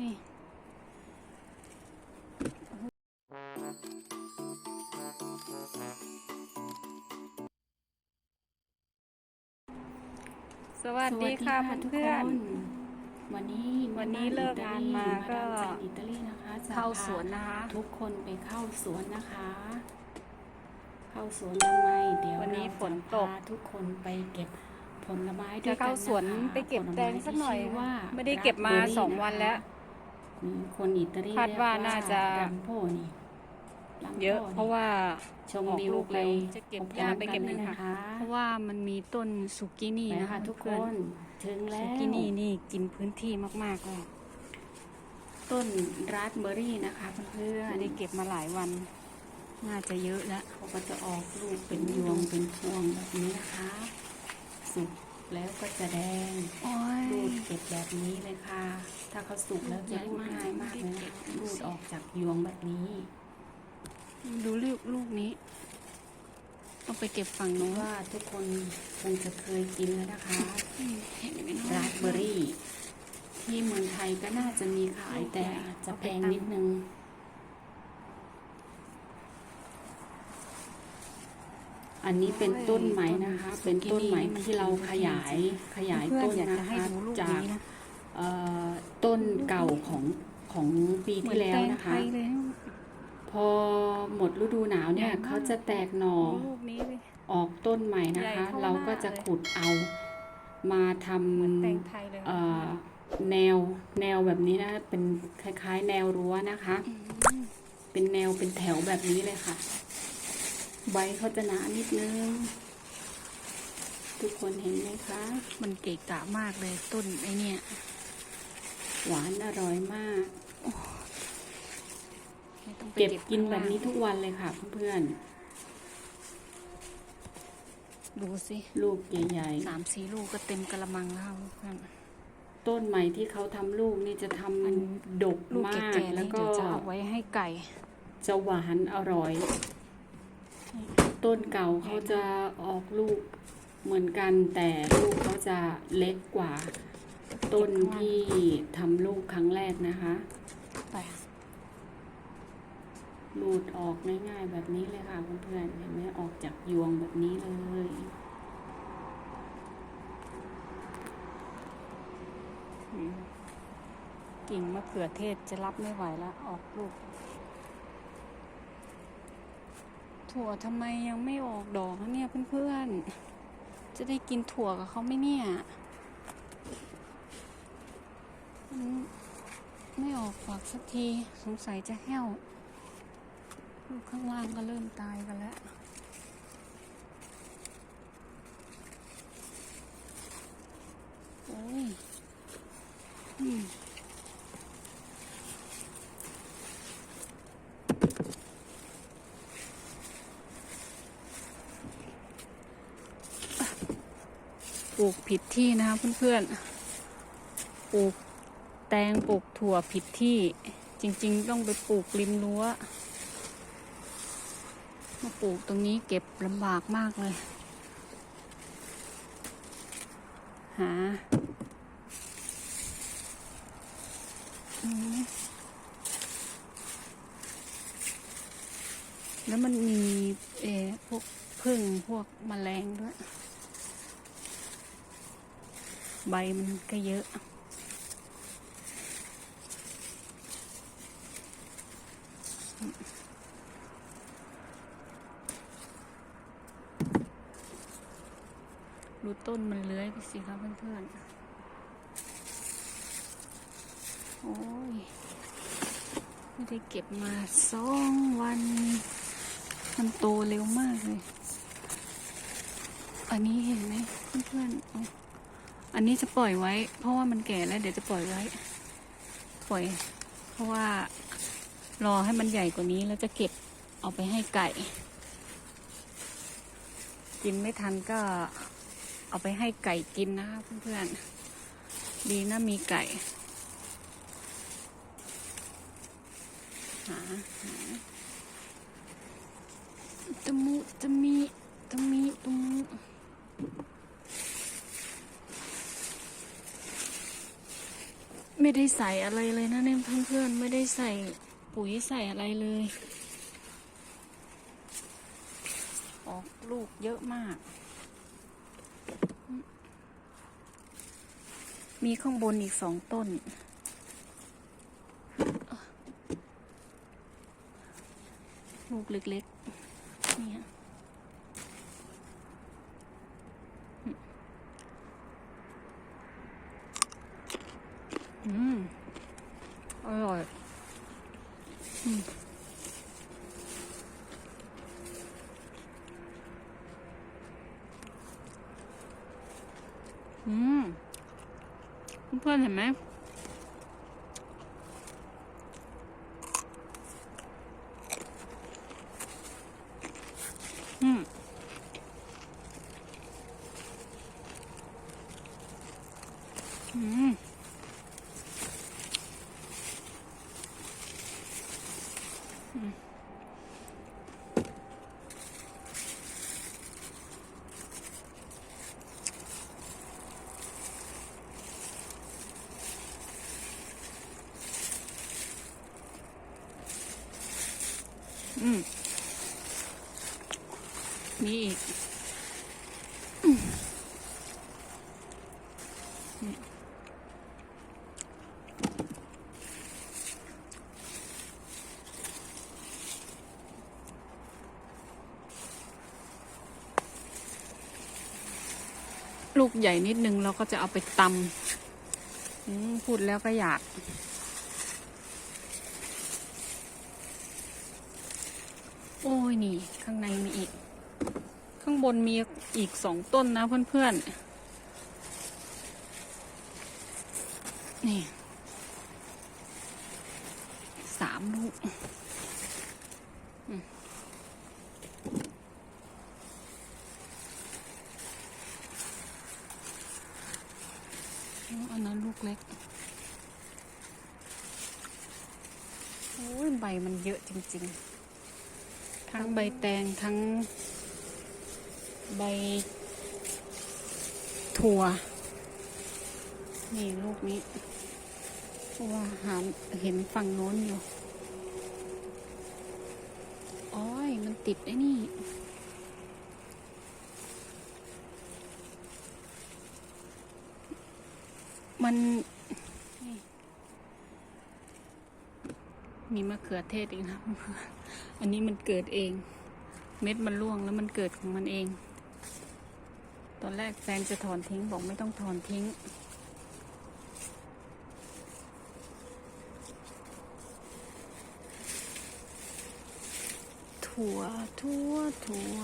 นี่สวัสดีค่ะสวัสดีเพื่อนทุกควันนี้วันนี้เลิกงานมาก็มาดามจากอิตาลีนะคะจะเข้าสวนนะคะพาทุกคนไปเข้าสวนนะคะ เข้าสวนทำไมเดี๋ยววันนี้เราจะฝนตกพาทุกคนไปเก็บผลไม้ด้จะวยกัเข้านสวนนะคะไปเก็บผลแตม้งสักหน่อยที่ชื่ว่าไม่ได้เก็บมาราสเบอรี่สองวันแล้วนี่ คนอิตาลีคาดว่าเรียกน่าจะลัมโพนี่ลัมโพเยอะ เพราะว่าชมออกวิวลูกไปเร็วจะเก็บพร้อมย่าๆไปเก็บนหนึ่งลยค่ะเพราะว่ามันมีต้นสุกินี่ไปนะนะคะคะทุกคเพื่อนถึงสุแล้วกินี่นี่กินพื้นที่มากๆเลยต้นราสเบอร์รี่นะคะเพื่อนไม่ได้เก็บมาหลายวัน น่าจะเยอะแล้วเขาก็จะออกลูกเป็นยวงเป็นพวงแบบนี้นะคะสุก แล้วก็จะแดงโอ้ยรูดเก็บแบบนี้เลยค่ะ ถ้าเขาสุกแล้วจะรูดง่ายมากเลยนะคะรูดออกจากยวงแบบนี้ ดูลูกลูกนี้เอาไปเก็บฝั่งเพโน้ราะนว่าทุกคนคงจะเคยกินแล้วนะคะอืมเห็นไหมราสเบอร์รี่ ที่เมืองไทยก็น่าจะมีขายแต่อาจจะแพงนิดนึง อันนี้เป็นต้นไหมนะคะ เป็นต้นไหมที่เราขยายขยายเพื่อต้นนอยากนะจะให้คะดูลูกจากนี้นะเอ่อต้นเก่าของของปีที่แล้วนะคะเหมือตงไทยเลยพอหมดฤดูหนาวเนี่ยใหญ่มากเขาจะแตกหน่อดูลูกนี้เลยออกต้นใหม่นะใหญ่คะเท่าเราก็หน้าจะเลยขุดเอามาทเหมือนแตงำไทยเลยเอ่อแนวแนวแบบนี้นะเป็นคล้ายๆ แนวรั้วนะคะมเป็นแนวเป็นแถวแบบนี้เลยค่ะ ใบเขาจะหนานิดนึง ทุกคนเห็นไหมคะ มันเกะกะมากเลยต้นไอเนี่ย หวานอร่อยมากไม่ต้องไปเก็บกินข้างแบบล่างนี้ทุกวันเลยค่ะเพื่อนดูสิๆลูกใหญ่สามสี่ลูกก็เต็มกระมังแล้วเพื่อนๆต้นใหม่ที่เขาทำลูกนี่จะทอันำดกลูกมาแก่กๆแล้วนี่ก็เดี๋ยวจะเอาไว้ให้ไก่ จะหวานอร่อย ต้นเก่าเขาจะออกลูกเหมือนกันแต่ลูกเขาจะเล็กกว่า ต้นที่ทำลูกครั้งแรกนะคะไปรูดออกง่ายๆแบบนี้เลยค่ะเพื่อนๆเห็นไหมออกจากยวงแบบนี้เลยกิ่งมะเขือเทศจะรับไม่ไหวแล้วออกลูก ถั่วทำไมยังไม่ออกดอกเนี่ยเพื่อนๆ จะได้กินถั่วกับเขาไหมเนี่ยไม่ออกฝักสักทีสงสัยจะแห้วลูกข้างล่างก็เริ่มตายกันแล้วโอ้ย อืม ปลูกผิดที่นะคะเพื่อนๆ ปลูกแตงปลูกถั่วผิดที่จริงๆ ต้องไปปลูกริมรั้ว มาปลูกตรงนี้เก็บลำบากมากเลย หาแล้วมันมีเอพวกพึ่งพวกแมลงด้วย ใบมันก็เยอะ ดูต้นมันเลื้อยไปสิครับเพื่อนๆ โอ้ย ไม่ได้เก็บมาสองวัน มันโตเร็วมากเลย อันนี้เห็นไหมเพื่อนๆ อันนี้จะปล่อยไว้ เพราะว่ามันแก่แล้วเดี๋ยวจะปล่อยไว้ ปล่อย เพราะว่ารอให้มันใหญ่กว่านี้แล้วจะเก็บเอาไปให้ไก่ กินไม่ทันก็เอาไปให้ไก่กินนะเพื่อนๆ ดีนะมีไก่หาหาตมุตะมีตะมีตะมุม ไม่ได้ใส่อะไรเลยนะเนี่ยเพื่อนๆไม่ได้ใส่ปุ๋ยใส่อะไรเลย ออกลูกเยอะมาก มีข้างบนอีกสองต้น ลูกเล็กๆนี่ย อืม อร่อยอืมอืมเพื่อนเห็นไหมอืมอืม อืมมีอีกอืมนี่ลูกใหญ่นิดนึงเราก็จะเอาไปตำพูดแล้วก็อยาก โอ้ยนี่ ข้างในมีอีก ข้างบนมีอีกสองต้นนะเพื่อนๆ นี่สามลูกอันนั้นลูกเล็ก โอ้ยใบมันเยอะจริง ๆ ทั้งใบแตงทั้งใบถั่ว นี่ลูกนี้เพราะว่าหามเห็นฝั่งโน้นอยู่อ้อยมันติดไอ้นี่มัน มีมะเขือเทศอีกนะอันนี้มันเกิดเอง เม็ดมันร่วงแล้วมันเกิดของมันเอง ตอนแรกแฟนจะถอนทิ้งบอกไม่ต้องถอนทิ้ง ถั่วถั่วถั่ว